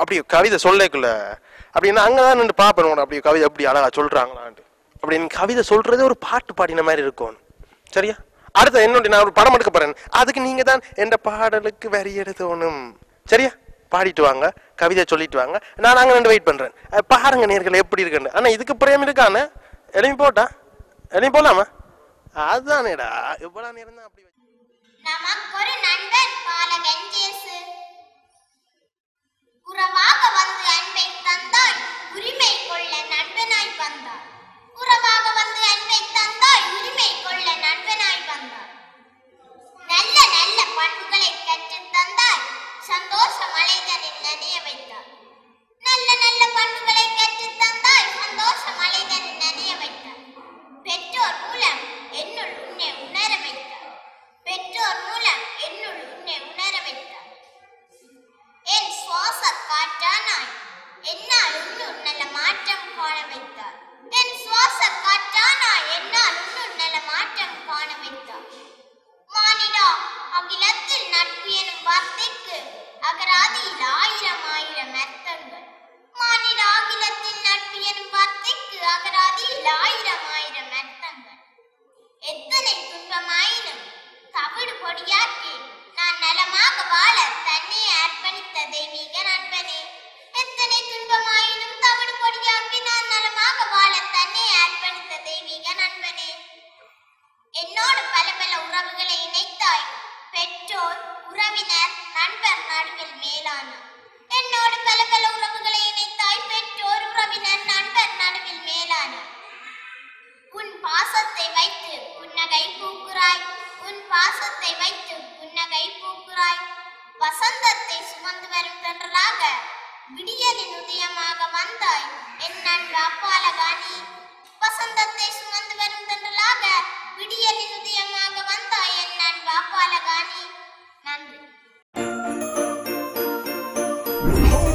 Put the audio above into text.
அப்படி கவிதை சொல்லக்குள்ள அப்படின்னா அங்கதான் நின்று பாப்பேன் அப்படி கவிதை அப்படி அழகா சொல்றாங்களான்ட்டு. அப்படின்னு கவிதை சொல்றதே ஒரு பாட்டு பாடின மாதிரி இருக்கும். சரியா? அடுத்த என்னோட நான் ஒரு படம் எடுக்க போறேன். அதுக்கு நீங்க தான் எந்த பாடலுக்கு வரி எழுதணும் சரியா? பாடிட்டு வாங்க கவிதை சொல்லிட்டு வாங்க நான் நாங்கள் நின்று வெயிட் பண்ணுறேன் பாருங்க நேர்கள் எப்படி இருக்குன்னு. ஆனால் இதுக்கு பிரேம் இருக்கானே எழுப்பி போட்டா? எழுப்பி போலாமா அதுதானேடா. எவ்வளோ நேரம் தான் அப்படி வச்சு- நமக்கொரு நண்பன் பாலகஞ்சேசு காற்றானாய். என்னாலும் உன்னுள் நல்ல மாற்றம் காண வைத்தார். என் சுவாச காற்றானாய் என்னாலும் உன்னுள் நல்ல மாற்றம் காண வைத்தார். மானிடா அகிலத்தில் நட்பு எனும் வார்த்தைக்கு அகராதியில் ஆயிரம் ஆயிரம் அர்த்தங்கள். மானிடா அகிலத்தில் நட்பு எனும் வார்த்தைக்கு அகராதியில் ஆயிரம் ஆயிரம் உறவுகளை இணைத்தாய் பெற்றோர் உறவினர் நண்பர் நடுவில் மேலான என்னோடு பல பல உறவுகளை இணைத்தாய் பெற்றோர் உறவினர் நண்பர் நடுவில் மேலான. உன் பாசத்தை வைத்து புன்னகை பூக்குறாய். உன் பாசத்தை வைத்து புன்னகை பூக்குறாய். வசந்தத்தை சுமந்து வரும் தென்றலாக விடியலின் உதயமாக வந்தாய். என் நண்பு அப்பாலகா அப்பாலகாணி நன்றி